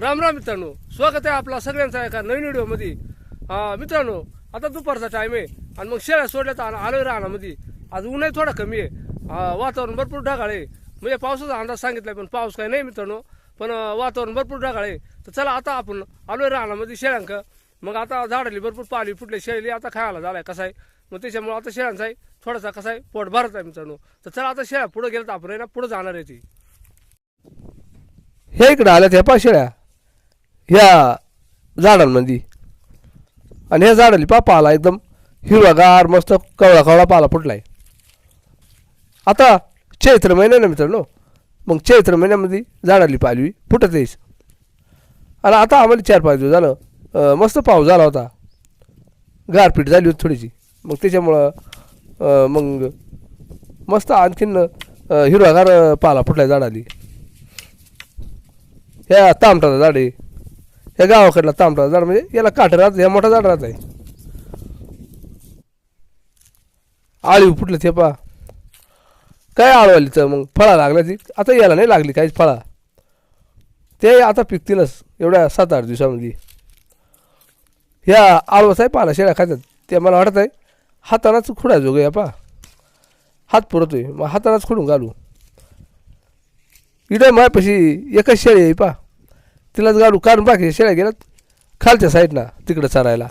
राम राम मित्रांनो स्वागत आहे आपला सगळ्यांचा एका नवीन व्हिडिओमध्ये. मित्रांनो आता दुपारचा टाईम आहे आणि मग शेळ्या सोडल्या तर आलोय रानामध्ये आज ऊनही थोडा कमी आहे. वातावरण भरपूर ढगाळ आहे. म्हणजे पावसाचा अंदाज सांगितलाय पण पाऊस काही नाही मित्रांनो. पण वातावरण भरपूर ढगाळ आहे. तर चला आता आपण आलोय रानामध्ये शेळ्यांक. मग आता झाडाली भरपूर पाणी फुटले शेळी आता खायला झालाय कसा आहे मग त्याच्यामुळे आता शेळ्यांचा आहे. थोडासा कसा आहे पोट भरत आहे मित्रांनो. तर चला आता शेळ्या पुढे गेलं तर आपण आहे ना पुढे जाणार आहे ती. हे इकडे आल्या त्या पा शेळ्या. ह्या झाडांमध्ये आणि ह्या झाडाली पा पाला एकदम हिरवागार मस्त कवळा कवळा पाला आहे आता चैत्र महिना ना मित्रांनो. मग चैत्र महिन्यामध्ये झाडाली पालवी फुटत येईस आणि आता आम्हाला चार पाच दिवस झालं मस्त पाऊस झाला होता. गारपीट झाली होती थोडीशी. मग त्याच्यामुळं मग मस्त आणखीन हिरवागार अं, पाला आहे झाडाली ह्या तामटाचं झाड आहे. या गावाकडला तांबडा झाड म्हणजे याला काठ राहत ह्या मोठा झाड राहत आहे. आळीव फुटलं ते पा काय आळवालीचं मग फळा लागल्या ती आता याला नाही लागली काहीच फळा. ते आता पिकतीलच एवढ्या सात आठ दिवसामध्ये. ह्या आळवस आहे पाला शेळ्या खातात ते मला वाटत आहे हातानाच खुडा जोग या पा हात पुरतोय. मग हातानाच खुडून घालू. इकडे मायापाशी एकच शेळी आहे पा तिलाच गाडू कारण बाकी शेळ्या गेल्यात. खालच्या साईडनं तिकडं चरायला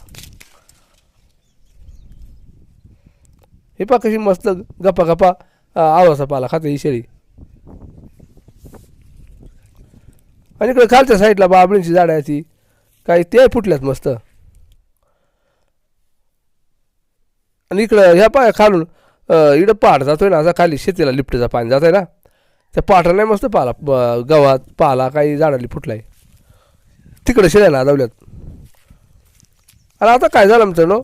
हे पा कशी मस्त गप्पा गप्पा आवासा पाला खाते ही शेळी. आणि इकडे खालच्या साईडला बाबळींची झाडं आहे ती. काही ते फुटल्यात मस्त. आणि इकडं ह्या पाय खालून इकडं पाट जातोय ना असा खाली शेतीला लिफ्टचा पाणी जात आहे ना. त्या पाटाने मस्त पाला गव्हात पाला काही झाडाली फुटलाय. तिकडे शेळ्या लावल्यात अरे आता काय झालं मित्रांनो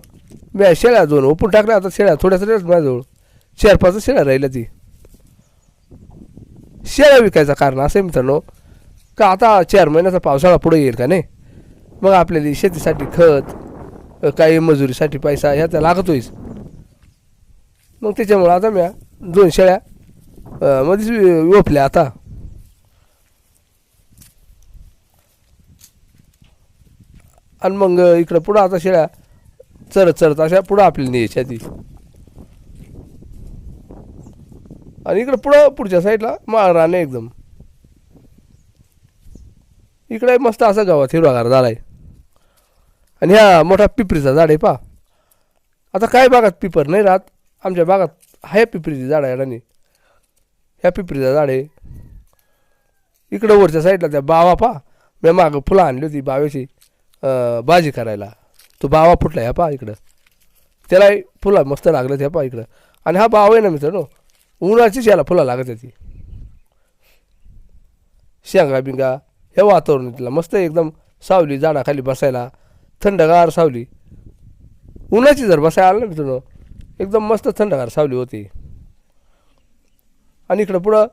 मी शेळ्या दोन ओपून टाकल्या आता शेळ्या थोड्याच राहिल्यात माझ्याजवळ. चार पाच शेळ्या राहिल्या ती. शेळ्या विकायचं कारण असं आहे मित्रांनो का आता चार महिन्याचा पावसाळा पुढे येईल का नाही? मग आपल्याला शेतीसाठी खत काही मजुरीसाठी पैसा ह्या लागत होईस. मग त्याच्यामुळं आता मी दोन शेळ्या मध्येच वि- ओपल्या आता. आणि मग इकडं पुढं आता शेळ्या चरत चरत अशा पुढं आपल्याला न्यायच्या ती. आणि इकडं पुढं पुढच्या साईडला माळ राणे एकदम. इकडे मस्त असा गावात हिरवागार झालाय आणि ह्या मोठा पिपरीचा झाड आहे पा आता काय बागात पिपर नाही राहत आमच्या बागात आहे पिपरीची झाड आहे आणि ह्या पिपरीचा झाड आहे. इकडं वरच्या साईडला त्या बावा पा मी मागं फुलं आणली होती बावेची भाजी करायला. तो बावा फुटला ह्या पा इकडं. त्याला फुला मस्त लागलं ह्या पा इकडं. आणि हा बाव आहे ना मित्रांनो उन्हाचीच याला फुला लागत होती शेंगा बिंगा हे वातावरण तिला मस्त एकदम सावली झाडाखाली बसायला थंडगार सावली. उन्हाची जर बसायला आलं ना मित्रांनो एकदम मस्त थंडगार सावली होती. आणि इकडं पुढं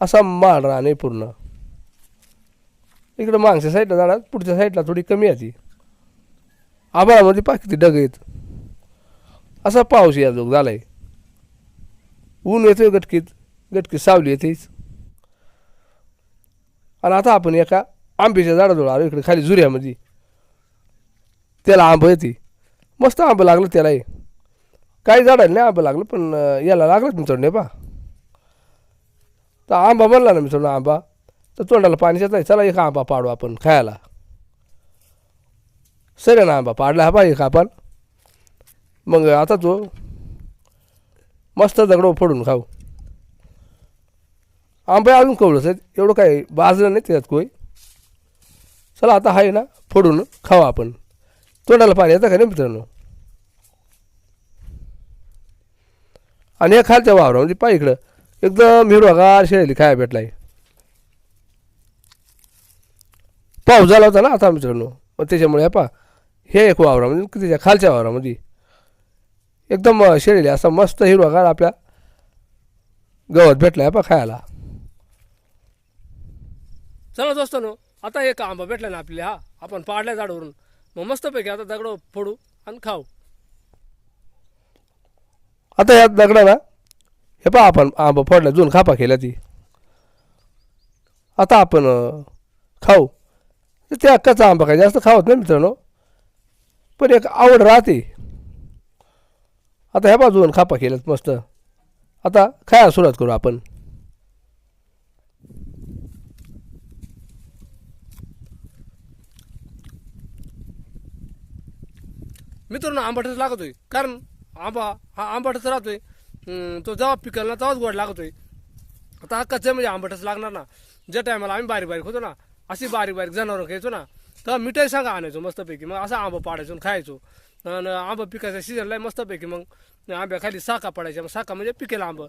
असा माळ राहणे पूर्ण. इकडं मागच्या साईडला जाणार पुढच्या साईडला थोडी कमी आहे ती. आभाळामध्ये पा किती डग आहेत. असा पाऊस या जोग झालाय. ऊन येतोय गटकीत गटकीत सावली येतेच. आणि आता आपण एका आंब्याच्या झाडाजवळ आलो इकडे खाली जुऱ्यामध्ये. त्याला आंब येते. मस्त आंबं लागलं त्यालाही. काही झाडाला नाही आंबं लागलं पण याला लागलं नाही पा तर आंबा म्हणला ना मित्रांनो आंबा? तर तोंडाला पाणी येत नाही. चला एक आंबा पाडू आपण खायला. सगळ्या ना आंबा पाडला हा पाहिजे का आपण. मग आता तो मस्त दगडं फोडून खाऊ. आंबे अजून कवळच आहेत. एवढं काय बाजलं नाही त्याच्यात कोय चला आता आहे ना फोडून खाऊ आपण. तोंडाला पाणी येतं का नाही मित्रांनो? आणि या खालच्या वावरामध्ये पाय इकडं. एकदम हिरवागार शेळी खायला भेटलाय. पाऊस झाला होता ना आता मित्रांनो. मग त्याच्यामुळे पा हे एक वावरामध्ये त्याच्या खालच्या वावरामध्ये. एकदम शेळीले असा मस्त हिरवागार आपल्या गवत भेटलाय पा खायला. चला दोस्त नो आता एक आंबा भेटला ना आपल्याला हा. आपण पाडल्या झाडावरून. मग मस्तपैकी आता दगड फोडू आणि खाऊ. आता या दगडाला हे पहा आपण आंबा फोडला दोन खापा केल्या ती. आता आपण खाऊ. तर त्या कच्चा आंबा काय जास्त खावत नाही मित्रांनो. पण एक आवड राहते. आता ह्या बाजून खापा केल्यात मस्त. आता खायला सुरुवात करू आपण. मित्रांनो आंबाटच लागतोय. कारण आंबा हा आंबाटच राहतोय. तो जेव्हा पिकाला ना तेव्हाच गोड लागतोय. आता अक्काच म्हणजे आंबटच लागणार ना. ज्या टायमाला आम्ही बारीक बारीक होतो ना अशी बारीक बारीक जनावरं खायचो ना तर मिठाई सांगा आणायचो मस्तपैकी. मग असा आंबा पाडायचो आणि खायचो. आणि आंबा पिकायचा सीझनला मस्तपैकी मग आंब्या खाली साका पडायच्या. मग साखा म्हणजे पिकेला आंबा.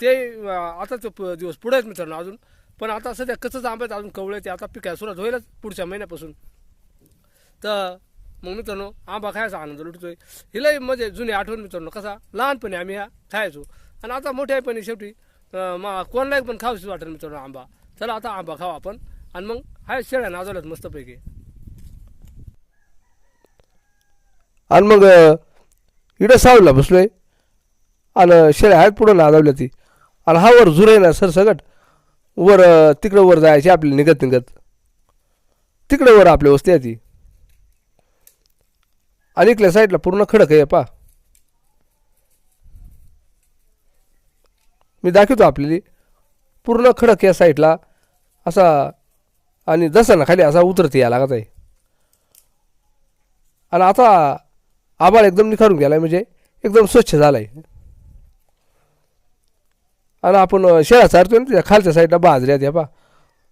ते अं, प- दिवस पुढे आहेत मित्रांनो अजून. पण आता सध्या कच्चंच आंबे अजून कवळे ते आता पिकायला सुरुवात होईलच पुढच्या महिन्यापासून. तर मग मित्रांनो आंबा खायचा आनंद लुटतोय. हिलाही म्हणजे जुनी आठवण मित्रांनो. कसा? लहानपणी आम्ही ह्या खायचो. आणि आता मोठ्यापणी शेवटी मा कोणालाही पण खाऊशी वाटेल मित्रांनो आंबा. चला आता आंबा खाऊ आपण. आणि मग हाय शेळ्या नाजवल्यात मस्तपैकी. आणि मग इडं सावला बसलोय. आणि शेळ्या आहेत पुढं नाजवल्या ती. आणि हा वर जुरे ना सर सगट वर तिकडं वर जायची आपली निघत निघत. तिकडं वर आपल्या वस्ती आहे ती. आणि इकल्या साईडला पूर्ण खडक आहे पा मी दाखवतो आपल्याला. पूर्ण खडक या साईडला असा आणि जसं ना खाली असा उतरते या लागत आहे. आणि आता आबाळ एकदम निखारून गेला म्हणजे एकदम स्वच्छ झाला आहे आणि आपण शेळा चारतोय ना त्या खालच्या साईडला बाजऱ्यात या पा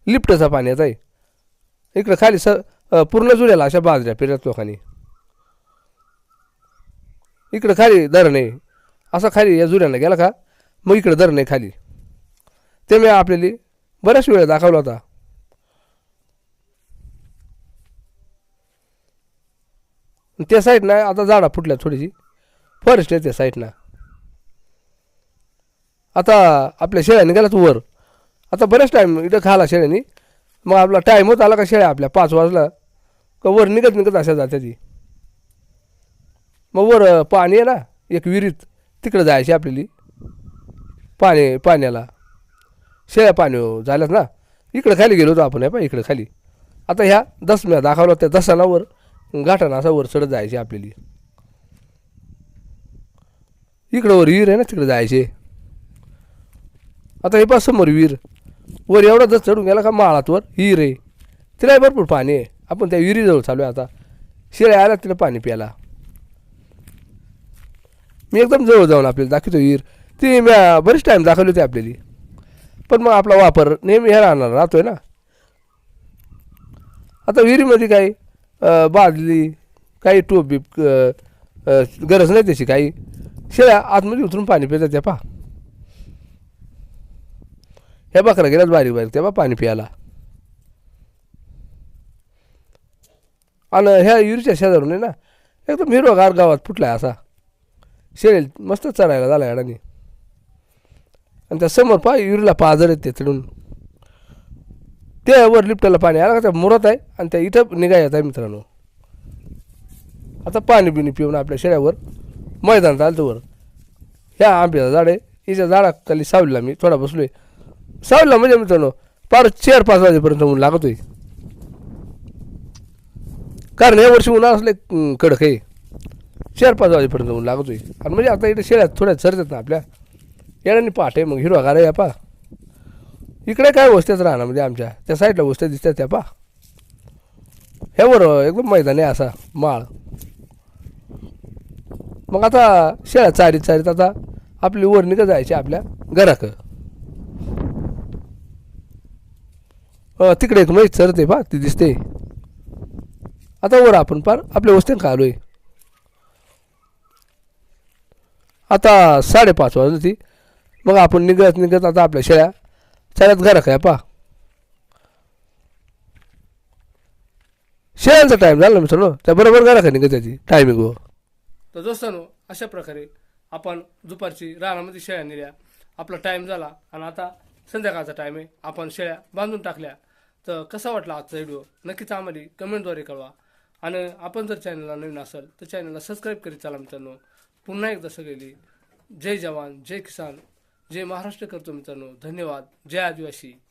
लिफ्टचा पाण्यात आहे इकडं खाली स पूर्ण जुळ्याला अशा बाजऱ्या पेरल्यात लोकांनी. इकडं खाली धरण. आहे असा खाली या जुऱ्यानं गेला का मग इकडं धरण आहे खाली. ते मी आपल्याला बऱ्याच वेळा दाखवला होता. त्या साईडनं आता झाडा फुटल्या थोडीशी. फॉरेस्ट आहे त्या साईडनं आता आपल्या शेळ्या निघाल्यात वर. आता बरेच टाईम इथं खाला शेळ्याने. मग आपला टाईम होत आला का शेळ्या? आपल्या पाच वाजला. का वर निघत निघत अशा जात्या ती. मग वर पाणी आहे ना एक विहिरीत. तिकडं जायची आपल्याली. पाणी पाण्याला. शेळ्या पाणी झाल्यात ना. इकडं खाली गेलो होतो आपण आहे पा इकडं खाली. आता ह्या दसम्या दाखवला त्या दसणावर गाठाना असा वर चढत जायचे आपल्याली. इकडं वर विहीर आहे ना तिकडे जायचे. आता हे पास समोर विहीर. वर एवढा जर चढून गेला का माळात वर विहीर आहे. तिलाही भरपूर पाणी आहे. आपण त्या विहिरीजवळ चालू आहे आता. शेळ्या आला तिला पाणी प्यायला. मी एकदम जवळ जाऊन आपल्याला दाखवतो विहीर. ती मी बरेच टाईम दाखवली होती आपल्याला. पण मग आपला वापर नेहमी हे राहणार राहतोय ना. आता विहिरीमध्ये काही बादली काही टोपी गरज नाही त्याची काही. शेळ्या आतमध्ये उतरून पाणी पितात त्या पा ह्या बकरा गेल्यात बारीक बारीक त्या पा पाणी प्यायला. आणि ह्या युरीच्या शेजारून आहे ना एकदम हिरवागार गावात फुटलाय असा. शेळेल मस्त चरायला झाला अडाणी आणि त्या समोर पा युरीला पाजर येते ते चढून. ते वर पाणी आलं का त्या मुरत आहे आणि त्या इथं निघा येत आहे मित्रांनो. आता पाणी बिणी पिऊन आपल्या शेळ्यावर मैदान आलं वर. ह्या आंब्याचं झाड आहे. हिच्या झाडाखाली सावलीला मी थोडा बसलोय. सावलीला म्हणजे मित्रांनो पार चार पाच वाजेपर्यंत ऊन लागतोय. कारण या वर्षी उन्हाळा असले कडक आहे. चार पाच वाजेपर्यंत ऊन लागतोय. आणि म्हणजे आता इथे शेळ्यात थोड्या चरतात ना आपल्या. येण्याने पाठ आहे मग हिरवागार आहे पा इकडे काय वस्त्याच राहणार म्हणजे आमच्या. त्या साईडला वस्त्या दिसतात त्या पा. ह्यावर एकदम मैदान आहे असा माळ. मग आता शेळ्या चारीत चारीत आता आपली वर निघत जायची आपल्या घराक. तिकडे एक म्हैस चरते पा. ती दिसते. आता वर आपण पार आपल्या वस्त्यान का आलोय आता साडेपाच वाजली ती मग आपण निघत निघत आता आपल्या शेळ्या चालत घरा काय पा शेळ्यांचा टाईम झाला ना मित्रांनो. त्या बरोबर घरा काय निघत त्याची टायमिंग हो तर दोस्तांनो अशा प्रकारे आपण दुपारची रानामध्ये शेळ्या नेल्या. आपला टाईम झाला आणि आता संध्याकाळचा टाईम आहे. आपण शेळ्या बांधून टाकल्या. तर कसा वाटला आजचा व्हिडिओ नक्कीच आम्हाला कमेंटद्वारे कळवा. आणि आपण जर चॅनलला नवीन असाल तर चॅनलला सबस्क्राईब करीत चला मित्रांनो. पुन्हा एकदा सगळी जय जवान जय किसान. जय महाराष्ट्र करतो मित्रांनो. धन्यवाद. जय आदिवासी.